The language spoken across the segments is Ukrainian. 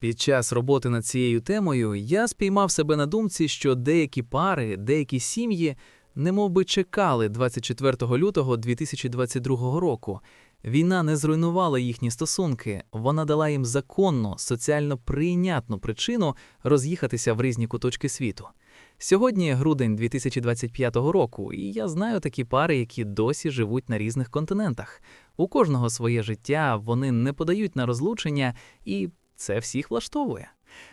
Під час роботи над цією темою я спіймав себе на думці, що деякі пари, деякі сім'ї немов би чекали 24 лютого 2022 року. Війна не зруйнувала їхні стосунки, вона дала їм законну, соціально прийнятну причину роз'їхатися в різні куточки світу. Сьогодні грудень 2025 року, і я знаю такі пари, які досі живуть на різних континентах. У кожного своє життя, вони не подають на розлучення, і це всіх влаштовує.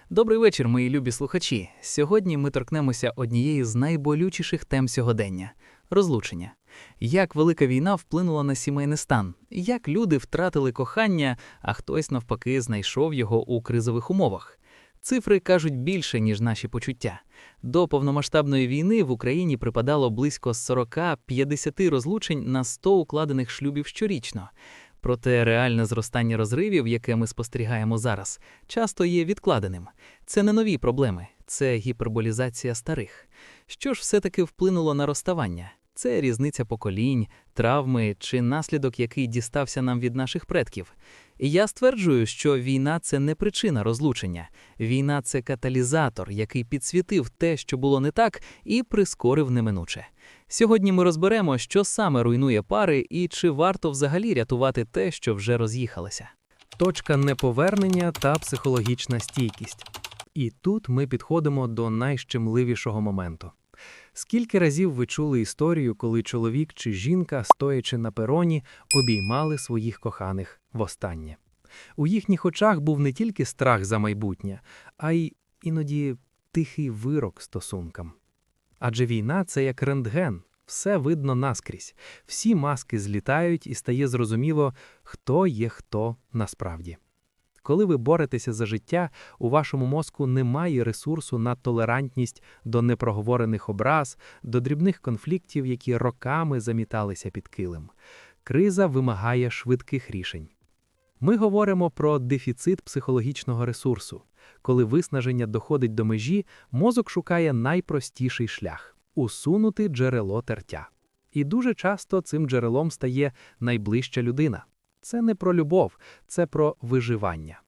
Добрий вечір, мої любі слухачі. Сьогодні ми торкнемося однієї з найболючіших тем сьогодення розлучення. Як велика війна вплинула на сімейний стан, як люди втратили кохання, а хтось навпаки знайшов його у кризових умовах. Цифри кажуть більше, ніж наші почуття. До повномасштабної війни в Україні припадало близько 40-50 розлучень на 100 укладених шлюбів щорічно. Проте реальне зростання розривів, яке ми спостерігаємо зараз, часто є відкладеним. Це не нові проблеми, це гіперболізація старих. Що ж все-таки вплинуло на розставання? Це різниця поколінь, травми чи наслідок, який дістався нам від наших предків. І я стверджую, що війна це не причина розлучення. Війна це каталізатор, який підсвітив те, що було не так, і прискорив неминуче. Сьогодні ми розберемо, що саме руйнує пари і чи варто взагалі рятувати те, що вже роз'їхалося. Точка неповернення та психологічна стійкість. І тут ми підходимо до найщемливішого моменту. Скільки разів ви чули історію, коли чоловік чи жінка, стоячи на пероні, обіймали своїх коханих востаннє? У їхніх очах був не тільки страх за майбутнє, а й іноді тихий вирок стосункам. Адже війна це як рентген, все видно наскрізь, всі маски злітають і стає зрозуміло, хто є хто насправді. Коли ви боретеся за життя, у вашому мозку немає ресурсу на толерантність до непроговорених образ, до дрібних конфліктів, які роками заміталися під килим. Криза вимагає швидких рішень. Ми говоримо про дефіцит психологічного ресурсу. Коли виснаження доходить до межі, мозок шукає найпростіший шлях усунути джерело тертя. І дуже часто цим джерелом стає найближча людина. Це не про любов, це про виживання.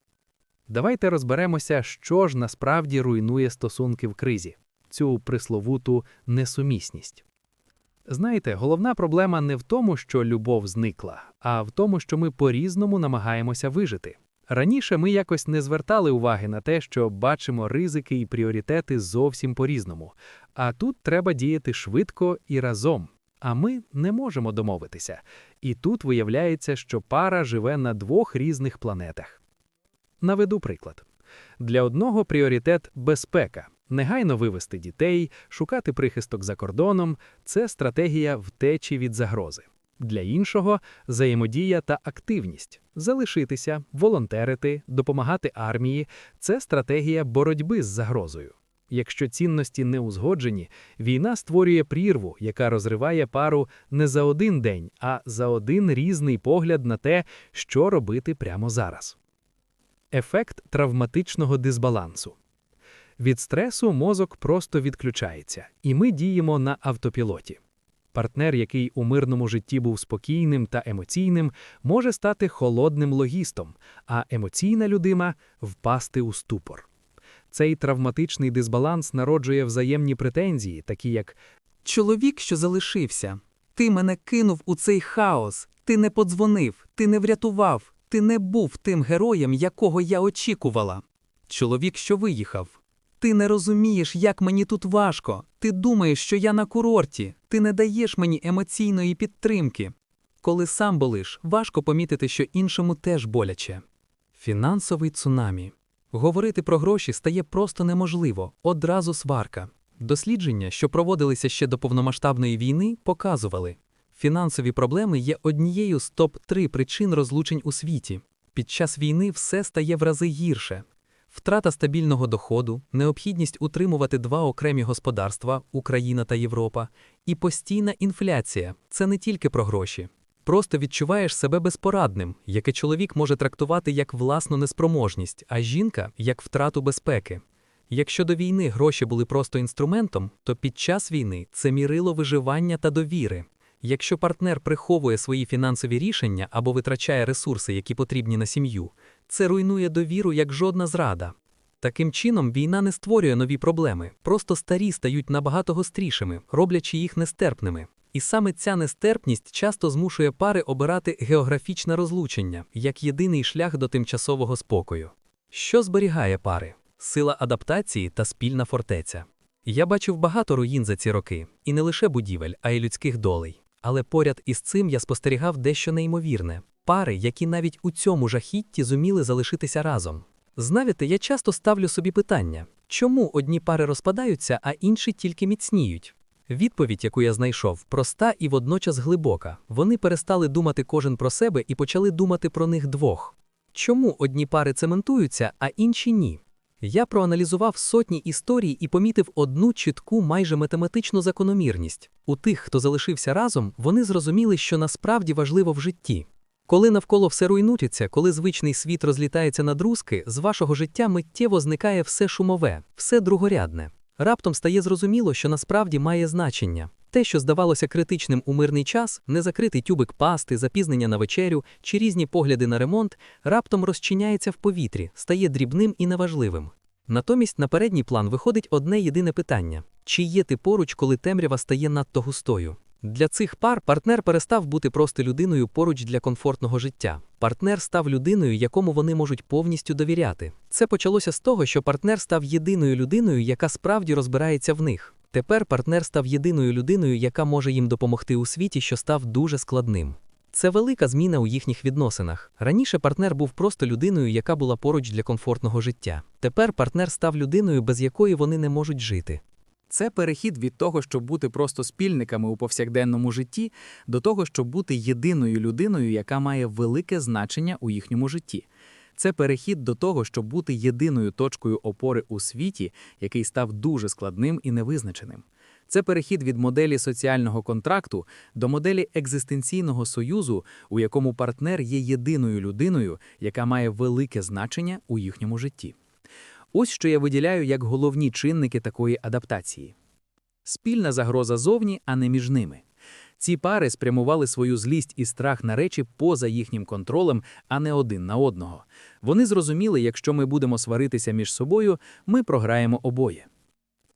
Давайте розберемося, що ж насправді руйнує стосунки в кризі, цю присловуту несумісність. Знаєте, головна проблема не в тому, що любов зникла, а в тому, що ми по-різному намагаємося вижити. Раніше ми якось не звертали уваги на те, що бачимо ризики і пріоритети зовсім по-різному, а тут треба діяти швидко і разом. А ми не можемо домовитися. І тут виявляється, що пара живе на двох різних планетах. Наведу приклад. Для одного пріоритет безпека. Негайно вивести дітей, шукати прихисток за кордоном це стратегія втечі від загрози. Для іншого взаємодія та активність залишитися, волонтерити, допомагати армії це стратегія боротьби з загрозою. Якщо цінності не узгоджені, війна створює прірву, яка розриває пару не за один день, а за один різний погляд на те, що робити прямо зараз. Ефект травматичного дисбалансу. Від стресу мозок просто відключається, і ми діємо на автопілоті. Партнер, який у мирному житті був спокійним та емоційним, може стати холодним логістом, а емоційна людина впасти у ступор. Цей травматичний дисбаланс народжує взаємні претензії, такі як Чоловік, що залишився, ти мене кинув у цей хаос, ти не подзвонив, ти не врятував, ти не був тим героєм, якого я очікувала. Чоловік, що виїхав. Ти не розумієш, як мені тут важко. Ти думаєш, що я на курорті, ти не даєш мені емоційної підтримки. Коли сам болиш, важко помітити, що іншому теж боляче. Фінансовий цунамі. Говорити про гроші стає просто неможливо, одразу сварка. Дослідження, що проводилися ще до повномасштабної війни, показували, фінансові проблеми є однією з топ-3 причин розлучень у світі. Під час війни все стає в рази гірше. Втрата стабільного доходу, необхідність утримувати два окремі господарства Україна та Європа, і постійна інфляція це не тільки про гроші. Просто відчуваєш себе безпорадним, яке чоловік може трактувати як власну неспроможність, а жінка як втрату безпеки. Якщо до війни гроші були просто інструментом, то під час війни це мірило виживання та довіри. Якщо партнер приховує свої фінансові рішення або витрачає ресурси, які потрібні на сім'ю, це руйнує довіру як жодна зрада. Таким чином, війна не створює нові проблеми, просто старі стають набагато гострішими, роблячи їх нестерпними. І саме ця нестерпність часто змушує пари обирати географічне розлучення як єдиний шлях до тимчасового спокою. Що зберігає пари? Сила адаптації та спільна фортеця. Я бачив багато руїн за ці роки, і не лише будівель, а й людських долей. Але поряд із цим я спостерігав дещо неймовірне пари, які навіть у цьому жахітті зуміли залишитися разом. Знаєте, я часто ставлю собі питання, чому одні пари розпадаються, а інші тільки міцніють? Відповідь, яку я знайшов, проста і водночас глибока. Вони перестали думати кожен про себе і почали думати про них двох. Чому одні пари цементуються, а інші ні? Я проаналізував сотні історій і помітив одну чітку майже математичну закономірність. У тих, хто залишився разом, вони зрозуміли, що насправді важливо в житті. Коли навколо все руйнується, коли звичний світ розлітається на друзки, з вашого життя миттєво зникає все шумове, все другорядне. Раптом стає зрозуміло, що насправді має значення. Те, що здавалося критичним у мирний час, незакритий тюбик пасти, запізнення на вечерю чи різні погляди на ремонт, раптом розчиняється в повітрі, стає дрібним і неважливим. Натомість на передній план виходить одне єдине питання: чи є ти поруч, коли темрява стає надто густою? Для цих пар партнер перестав бути просто людиною поруч для комфортного життя. Партнер став людиною, якому вони можуть повністю довіряти. Це почалося з того, що партнер став єдиною людиною, яка справді розбирається в них. Тепер партнер став єдиною людиною, яка може їм допомогти у світі, що став дуже складним. Це велика зміна у їхніх відносинах. Раніше партнер був просто людиною, яка була поруч для комфортного життя. Тепер партнер став людиною, без якої вони не можуть жити. Це перехід від того, щоб бути просто спільниками у повсякденному житті, до того, щоб бути єдиною людиною, яка має велике значення у їхньому житті. Це перехід до того, щоб бути єдиною точкою опори у світі, який став дуже складним і невизначеним. Це перехід від моделі соціального контракту до моделі екзистенційного союзу, у якому партнер є єдиною людиною, яка має велике значення у їхньому житті. Ось що я виділяю як головні чинники такої адаптації. Спільна загроза зовні, а не між ними. Ці пари спрямували свою злість і страх на речі поза їхнім контролем, а не один на одного. Вони зрозуміли, якщо ми будемо сваритися між собою, ми програємо обоє.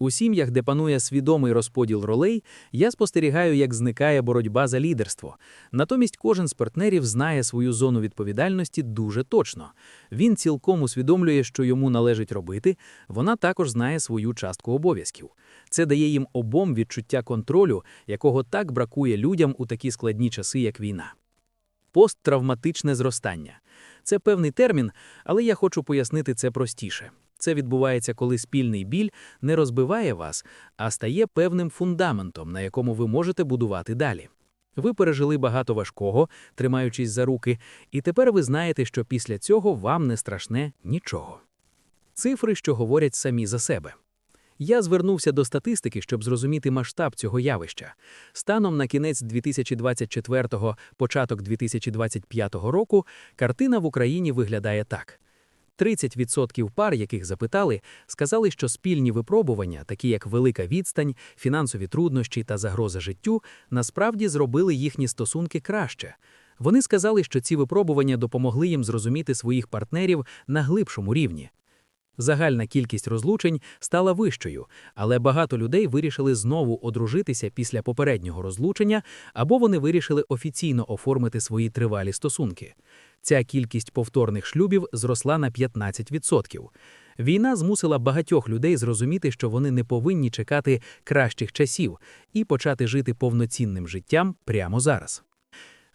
У сім'ях, де панує свідомий розподіл ролей, я спостерігаю, як зникає боротьба за лідерство. Натомість кожен з партнерів знає свою зону відповідальності дуже точно. Він цілком усвідомлює, що йому належить робити, вона також знає свою частку обов'язків. Це дає їм обом відчуття контролю, якого так бракує людям у такі складні часи, як війна. Посттравматичне зростання. Це певний термін, але я хочу пояснити це простіше. Це відбувається, коли спільний біль не розбиває вас, а стає певним фундаментом, на якому ви можете будувати далі. Ви пережили багато важкого, тримаючись за руки, і тепер ви знаєте, що після цього вам не страшне нічого. Цифри, що говорять самі за себе. Я звернувся до статистики, щоб зрозуміти масштаб цього явища. Станом на кінець 2024-го, початок 2025 року, картина в Україні виглядає так. 30% пар, яких запитали, сказали, що спільні випробування, такі як велика відстань, фінансові труднощі та загроза життю, насправді зробили їхні стосунки краще. Вони сказали, що ці випробування допомогли їм зрозуміти своїх партнерів на глибшому рівні. Загальна кількість розлучень стала вищою, але багато людей вирішили знову одружитися після попереднього розлучення, або вони вирішили офіційно оформити свої тривалі стосунки. Ця кількість повторних шлюбів зросла на 15%. Війна змусила багатьох людей зрозуміти, що вони не повинні чекати кращих часів і почати жити повноцінним життям прямо зараз.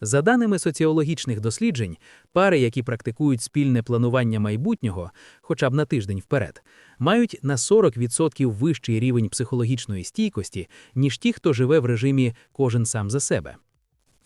За даними соціологічних досліджень, пари, які практикують спільне планування майбутнього, хоча б на тиждень вперед, мають на 40% вищий рівень психологічної стійкості, ніж ті, хто живе в режимі кожен сам за себе.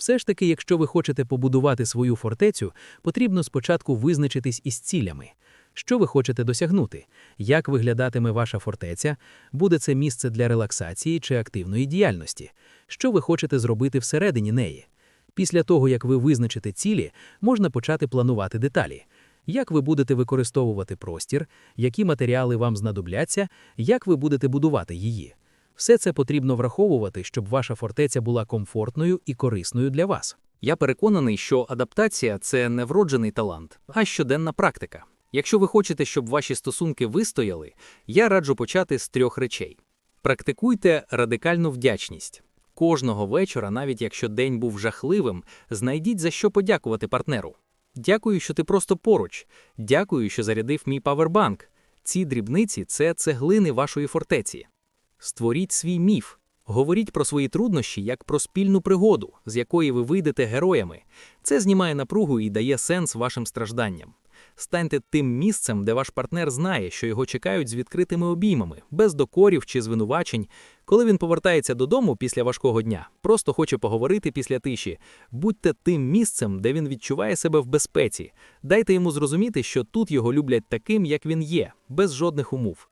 Все ж таки, якщо ви хочете побудувати свою фортецю, потрібно спочатку визначитись із цілями. Що ви хочете досягнути? Як виглядатиме ваша фортеця? Буде це місце для релаксації чи активної діяльності? Що ви хочете зробити всередині неї? Після того, як ви визначите цілі, можна почати планувати деталі. Як ви будете використовувати простір, які матеріали вам знадобляться, як ви будете будувати її. Все це потрібно враховувати, щоб ваша фортеця була комфортною і корисною для вас. Я переконаний, що адаптація це не вроджений талант, а щоденна практика. Якщо ви хочете, щоб ваші стосунки вистояли, я раджу почати з трьох речей: практикуйте радикальну вдячність. Кожного вечора, навіть якщо день був жахливим, знайдіть за що подякувати партнеру. Дякую, що ти просто поруч. Дякую, що зарядив мій павербанк. Ці дрібниці це цеглини вашої фортеці. Створіть свій міф. Говоріть про свої труднощі як про спільну пригоду, з якої ви вийдете героями. Це знімає напругу і дає сенс вашим стражданням. Станьте тим місцем, де ваш партнер знає, що його чекають з відкритими обіймами, без докорів чи звинувачень. Коли він повертається додому після важкого дня, просто хоче поговорити після тиші. Будьте тим місцем, де він відчуває себе в безпеці. Дайте йому зрозуміти, що тут його люблять таким, як він є, без жодних умов.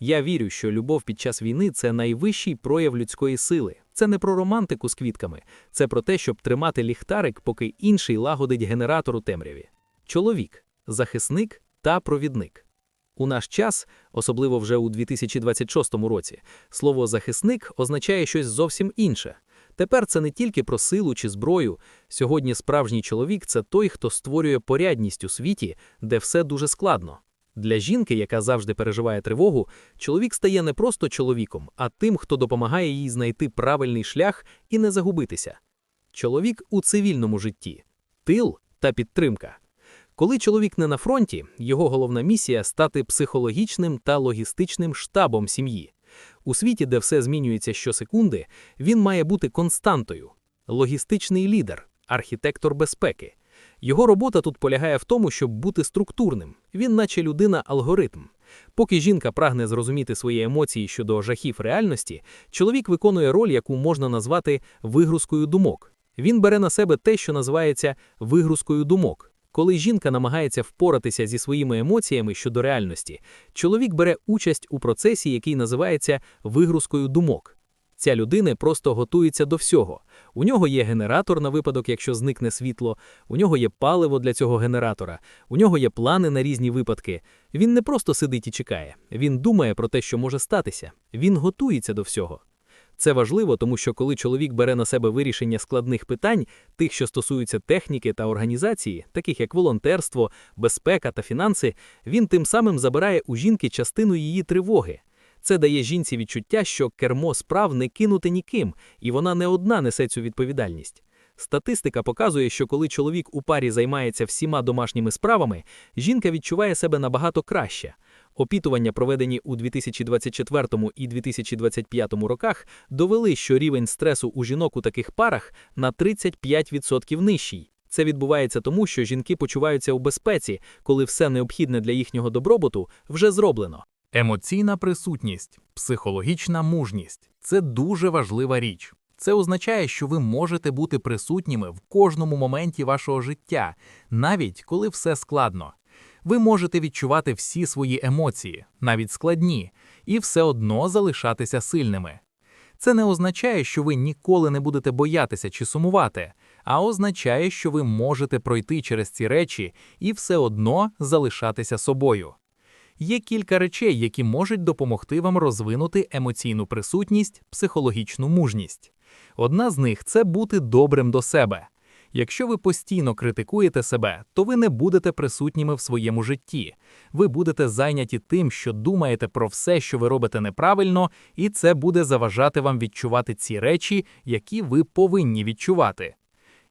Я вірю, що любов під час війни це найвищий прояв людської сили. Це не про романтику з квітками, це про те, щоб тримати ліхтарик, поки інший лагодить генератор у темряві. Чоловік, захисник та провідник. У наш час, особливо вже у 2026 році, слово захисник означає щось зовсім інше. Тепер це не тільки про силу чи зброю. Сьогодні справжній чоловік це той, хто створює порядність у світі, де все дуже складно. Для жінки, яка завжди переживає тривогу, чоловік стає не просто чоловіком, а тим, хто допомагає їй знайти правильний шлях і не загубитися. Чоловік у цивільному житті, тил та підтримка. Коли чоловік не на фронті, його головна місія стати психологічним та логістичним штабом сім'ї. У світі, де все змінюється щосекунди, він має бути константою, логістичний лідер, архітектор безпеки. Його робота тут полягає в тому, щоб бути структурним. Він, наче людина-алгоритм. Поки жінка прагне зрозуміти свої емоції щодо жахів реальності, чоловік виконує роль, яку можна назвати вигрузкою думок. Він бере на себе те, що називається вигрузкою думок. Коли жінка намагається впоратися зі своїми емоціями щодо реальності, чоловік бере участь у процесі, який називається вигрузкою думок. Ця людина просто готується до всього. У нього є генератор на випадок, якщо зникне світло, у нього є паливо для цього генератора, у нього є плани на різні випадки. Він не просто сидить і чекає, він думає про те, що може статися. Він готується до всього. Це важливо, тому що коли чоловік бере на себе вирішення складних питань, тих, що стосуються техніки та організації, таких як волонтерство, безпека та фінанси, він тим самим забирає у жінки частину її тривоги. Це дає жінці відчуття, що кермо справ не кинути ніким, і вона не одна несе цю відповідальність. Статистика показує, що коли чоловік у парі займається всіма домашніми справами, жінка відчуває себе набагато краще. Опітування, проведені у 2024 і 2025 роках, довели, що рівень стресу у жінок у таких парах на 35% нижчий. Це відбувається тому, що жінки почуваються у безпеці, коли все необхідне для їхнього добробуту вже зроблено. Емоційна присутність, психологічна мужність це дуже важлива річ. Це означає, що ви можете бути присутніми в кожному моменті вашого життя, навіть коли все складно. Ви можете відчувати всі свої емоції, навіть складні, і все одно залишатися сильними. Це не означає, що ви ніколи не будете боятися чи сумувати, а означає, що ви можете пройти через ці речі і все одно залишатися собою. Є кілька речей, які можуть допомогти вам розвинути емоційну присутність, психологічну мужність. Одна з них це бути добрим до себе. Якщо ви постійно критикуєте себе, то ви не будете присутніми в своєму житті. Ви будете зайняті тим, що думаєте про все, що ви робите неправильно, і це буде заважати вам відчувати ці речі, які ви повинні відчувати.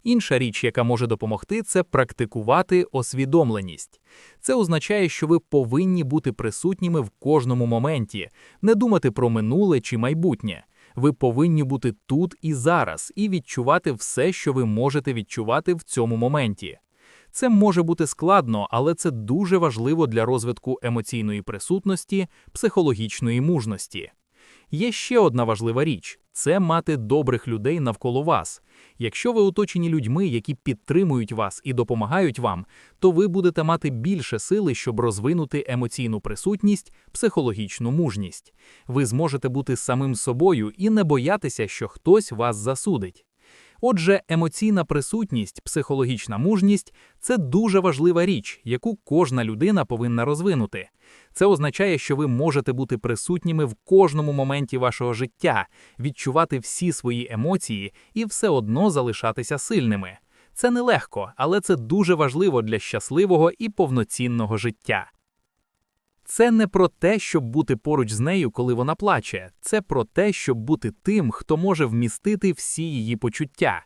Інша річ, яка може допомогти, це практикувати освідомленість. Це означає, що ви повинні бути присутніми в кожному моменті, не думати про минуле чи майбутнє. Ви повинні бути тут і зараз і відчувати все, що ви можете відчувати в цьому моменті. Це може бути складно, але це дуже важливо для розвитку емоційної присутності, психологічної мужності. Є ще одна важлива річ це мати добрих людей навколо вас. Якщо ви оточені людьми, які підтримують вас і допомагають вам, то ви будете мати більше сили, щоб розвинути емоційну присутність, психологічну мужність. Ви зможете бути самим собою і не боятися, що хтось вас засудить. Отже, емоційна присутність, психологічна мужність це дуже важлива річ, яку кожна людина повинна розвинути. Це означає, що ви можете бути присутніми в кожному моменті вашого життя, відчувати всі свої емоції і все одно залишатися сильними. Це нелегко, але це дуже важливо для щасливого і повноцінного життя. Це не про те, щоб бути поруч з нею, коли вона плаче, це про те, щоб бути тим, хто може вмістити всі її почуття.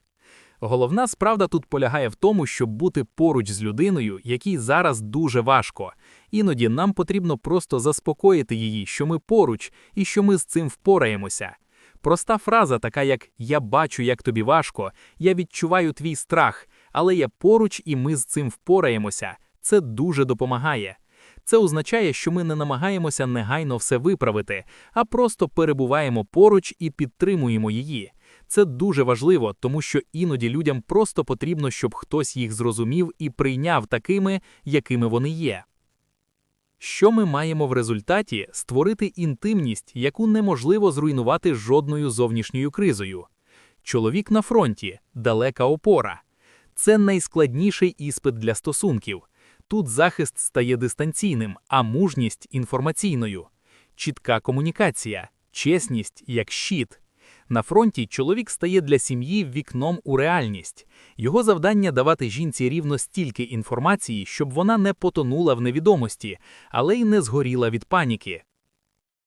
Головна справа тут полягає в тому, щоб бути поруч з людиною, якій зараз дуже важко. Іноді нам потрібно просто заспокоїти її, що ми поруч і що ми з цим впораємося. Проста фраза, така як Я бачу, як тобі важко, я відчуваю твій страх, але я поруч і ми з цим впораємося. Це дуже допомагає. Це означає, що ми не намагаємося негайно все виправити, а просто перебуваємо поруч і підтримуємо її. Це дуже важливо, тому що іноді людям просто потрібно, щоб хтось їх зрозумів і прийняв такими, якими вони є. Що ми маємо в результаті створити інтимність, яку неможливо зруйнувати жодною зовнішньою кризою. Чоловік на фронті далека опора. Це найскладніший іспит для стосунків. Тут захист стає дистанційним, а мужність інформаційною. Чітка комунікація, чесність як щит. На фронті чоловік стає для сім'ї вікном у реальність. Його завдання давати жінці рівно стільки інформації, щоб вона не потонула в невідомості, але й не згоріла від паніки.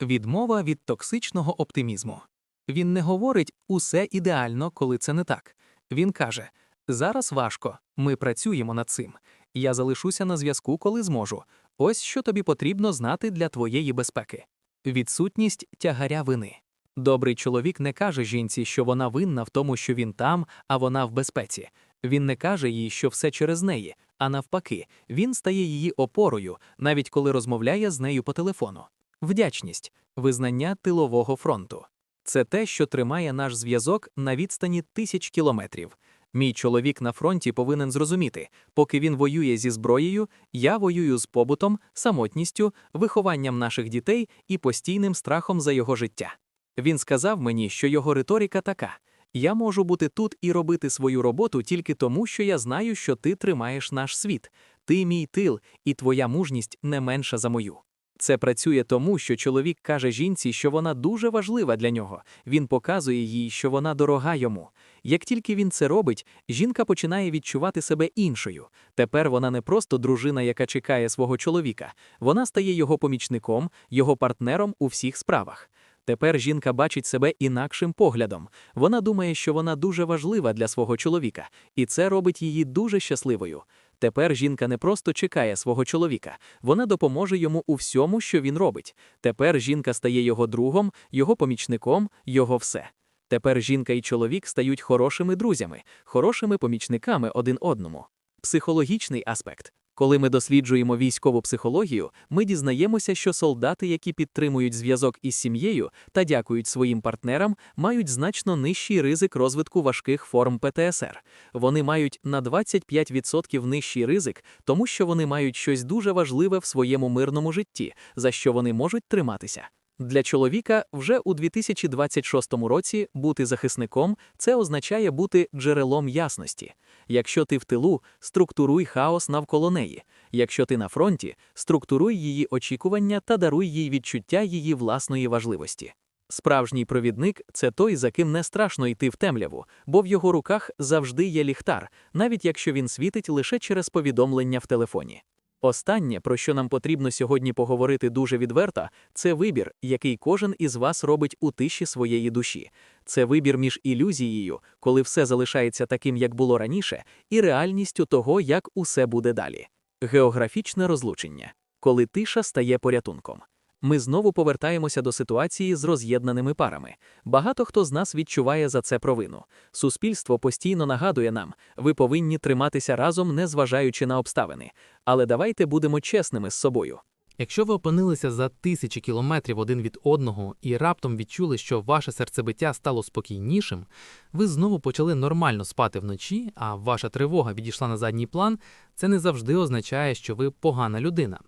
Відмова від токсичного оптимізму. Він не говорить усе ідеально, коли це не так. Він каже: зараз важко, ми працюємо над цим. Я залишуся на зв'язку, коли зможу. Ось що тобі потрібно знати для твоєї безпеки. Відсутність тягаря вини. Добрий чоловік не каже жінці, що вона винна в тому, що він там, а вона в безпеці. Він не каже їй, що все через неї, а навпаки, він стає її опорою, навіть коли розмовляє з нею по телефону. Вдячність визнання тилового фронту. Це те, що тримає наш зв'язок на відстані тисяч кілометрів. Мій чоловік на фронті повинен зрозуміти, поки він воює зі зброєю, я воюю з побутом, самотністю, вихованням наших дітей і постійним страхом за його життя. Він сказав мені, що його риторика така: я можу бути тут і робити свою роботу тільки тому, що я знаю, що ти тримаєш наш світ, ти мій тил, і твоя мужність не менша за мою. Це працює тому, що чоловік каже жінці, що вона дуже важлива для нього. Він показує їй, що вона дорога йому. Як тільки він це робить, жінка починає відчувати себе іншою. Тепер вона не просто дружина, яка чекає свого чоловіка, вона стає його помічником, його партнером у всіх справах. Тепер жінка бачить себе інакшим поглядом. Вона думає, що вона дуже важлива для свого чоловіка, і це робить її дуже щасливою. Тепер жінка не просто чекає свого чоловіка, вона допоможе йому у всьому, що він робить. Тепер жінка стає його другом, його помічником, його все. Тепер жінка і чоловік стають хорошими друзями, хорошими помічниками один одному. Психологічний аспект. Коли ми досліджуємо військову психологію, ми дізнаємося, що солдати, які підтримують зв'язок із сім'єю та дякують своїм партнерам, мають значно нижчий ризик розвитку важких форм ПТСР. Вони мають на 25% нижчий ризик, тому що вони мають щось дуже важливе в своєму мирному житті, за що вони можуть триматися. Для чоловіка вже у 2026 році бути захисником це означає бути джерелом ясності. Якщо ти в тилу, структуруй хаос навколо неї. Якщо ти на фронті, структуруй її очікування та даруй їй відчуття її власної важливості. Справжній провідник це той, за ким не страшно йти в темряву, бо в його руках завжди є ліхтар, навіть якщо він світить лише через повідомлення в телефоні. Останнє, про що нам потрібно сьогодні поговорити дуже відверто, це вибір, який кожен із вас робить у тиші своєї душі. Це вибір між ілюзією, коли все залишається таким, як було раніше, і реальністю того, як усе буде далі. Географічне розлучення, коли тиша стає порятунком. Ми знову повертаємося до ситуації з роз'єднаними парами. Багато хто з нас відчуває за це провину. Суспільство постійно нагадує нам, ви повинні триматися разом, незважаючи на обставини. Але давайте будемо чесними з собою. Якщо ви опинилися за тисячі кілометрів один від одного і раптом відчули, що ваше серцебиття стало спокійнішим, ви знову почали нормально спати вночі, а ваша тривога відійшла на задній план, це не завжди означає, що ви погана людина.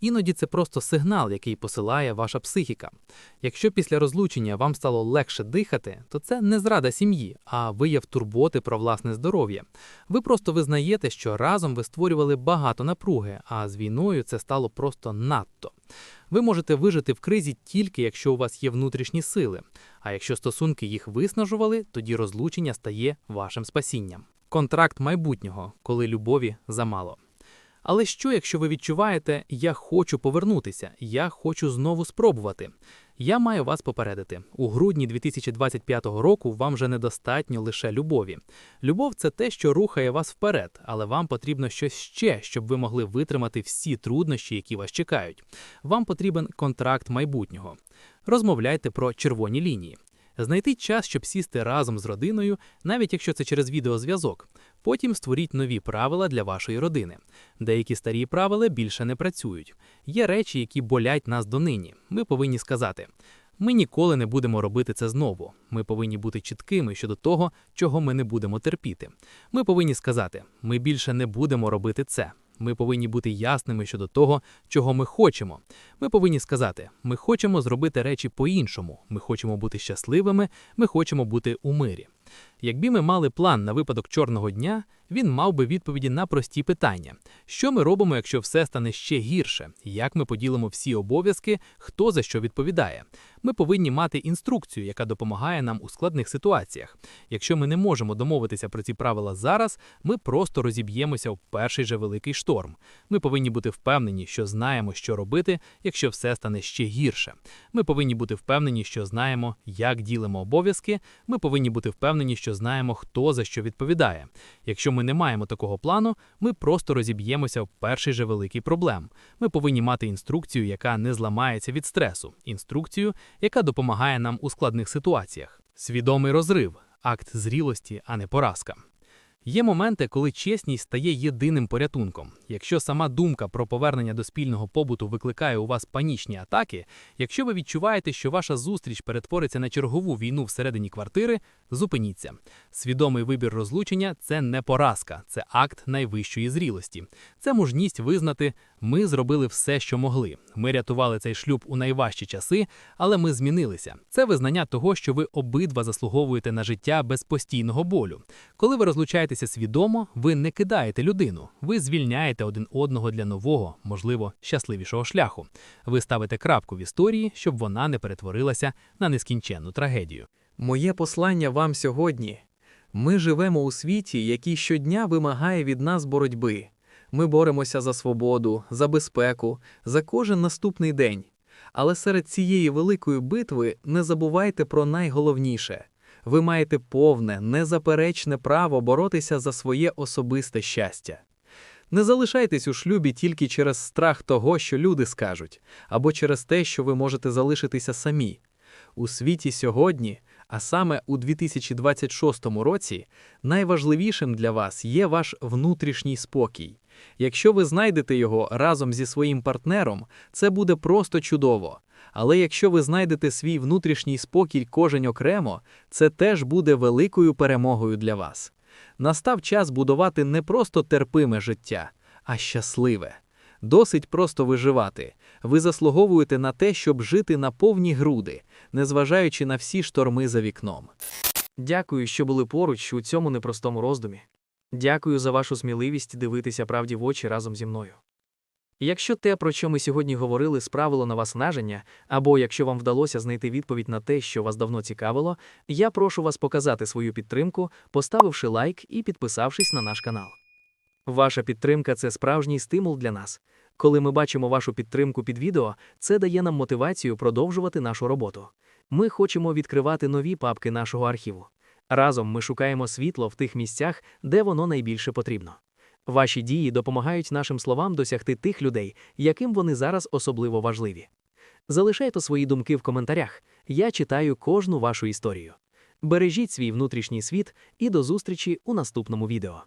Іноді це просто сигнал, який посилає ваша психіка. Якщо після розлучення вам стало легше дихати, то це не зрада сім'ї, а вияв турботи про власне здоров'я. Ви просто визнаєте, що разом ви створювали багато напруги, а з війною це стало просто надто. Ви можете вижити в кризі тільки якщо у вас є внутрішні сили. А якщо стосунки їх виснажували, тоді розлучення стає вашим спасінням. Контракт майбутнього, коли любові замало. Але що, якщо ви відчуваєте, я хочу повернутися, я хочу знову спробувати? Я маю вас попередити. У грудні 2025 року вам вже недостатньо лише любові. Любов це те, що рухає вас вперед, але вам потрібно щось ще, щоб ви могли витримати всі труднощі, які вас чекають. Вам потрібен контракт майбутнього. Розмовляйте про червоні лінії. Знайти час, щоб сісти разом з родиною, навіть якщо це через відеозв'язок. Потім створіть нові правила для вашої родини. Деякі старі правила більше не працюють. Є речі, які болять нас донині. Ми повинні сказати: ми ніколи не будемо робити це знову. Ми повинні бути чіткими щодо того, чого ми не будемо терпіти. Ми повинні сказати: ми більше не будемо робити це. Ми повинні бути ясними щодо того, чого ми хочемо. Ми повинні сказати: ми хочемо зробити речі по-іншому. Ми хочемо бути щасливими, ми хочемо бути у мирі. Якби ми мали план на випадок чорного дня, він мав би відповіді на прості питання: що ми робимо, якщо все стане ще гірше? Як ми поділимо всі обов'язки, хто за що відповідає? Ми повинні мати інструкцію, яка допомагає нам у складних ситуаціях. Якщо ми не можемо домовитися про ці правила зараз, ми просто розіб'ємося в перший же великий шторм. Ми повинні бути впевнені, що знаємо, що робити, якщо все стане ще гірше. Ми повинні бути впевнені, що знаємо, як ділимо обов'язки. Ми повинні бути впевнені, що знаємо, хто за що відповідає. Якщо ми не маємо такого плану, ми просто розіб'ємося в перший же великий проблем. Ми повинні мати інструкцію, яка не зламається від стресу, інструкцію, яка допомагає нам у складних ситуаціях. Свідомий розрив акт зрілості, а не поразка. Є моменти, коли чесність стає єдиним порятунком. Якщо сама думка про повернення до спільного побуту викликає у вас панічні атаки, якщо ви відчуваєте, що ваша зустріч перетвориться на чергову війну всередині квартири, зупиніться. Свідомий вибір розлучення це не поразка, це акт найвищої зрілості. Це мужність визнати, ми зробили все, що могли. Ми рятували цей шлюб у найважчі часи, але ми змінилися. Це визнання того, що ви обидва заслуговуєте на життя без постійного болю. Коли ви розлучаєтеся свідомо, ви не кидаєте людину, ви звільняєте один одного для нового, можливо, щасливішого шляху. Ви ставите крапку в історії, щоб вона не перетворилася на нескінченну трагедію. Моє послання вам сьогодні. Ми живемо у світі, який щодня вимагає від нас боротьби. Ми боремося за свободу, за безпеку, за кожен наступний день. Але серед цієї великої битви не забувайте про найголовніше. Ви маєте повне, незаперечне право боротися за своє особисте щастя. Не залишайтесь у шлюбі тільки через страх того, що люди скажуть, або через те, що ви можете залишитися самі. У світі сьогодні, а саме у 2026 році, найважливішим для вас є ваш внутрішній спокій. Якщо ви знайдете його разом зі своїм партнером, це буде просто чудово. Але якщо ви знайдете свій внутрішній спокій кожен окремо, це теж буде великою перемогою для вас. Настав час будувати не просто терпиме життя, а щасливе. Досить просто виживати. Ви заслуговуєте на те, щоб жити на повні груди, незважаючи на всі шторми за вікном. Дякую, що були поруч у цьому непростому роздумі. Дякую за вашу сміливість дивитися правді в очі разом зі мною. Якщо те, про що ми сьогодні говорили, справило на вас наження, або якщо вам вдалося знайти відповідь на те, що вас давно цікавило, я прошу вас показати свою підтримку, поставивши лайк і підписавшись на наш канал. Ваша підтримка це справжній стимул для нас. Коли ми бачимо вашу підтримку під відео, це дає нам мотивацію продовжувати нашу роботу. Ми хочемо відкривати нові папки нашого архіву. Разом ми шукаємо світло в тих місцях, де воно найбільше потрібно. Ваші дії допомагають нашим словам досягти тих людей, яким вони зараз особливо важливі. Залишайте свої думки в коментарях. Я читаю кожну вашу історію. Бережіть свій внутрішній світ і до зустрічі у наступному відео.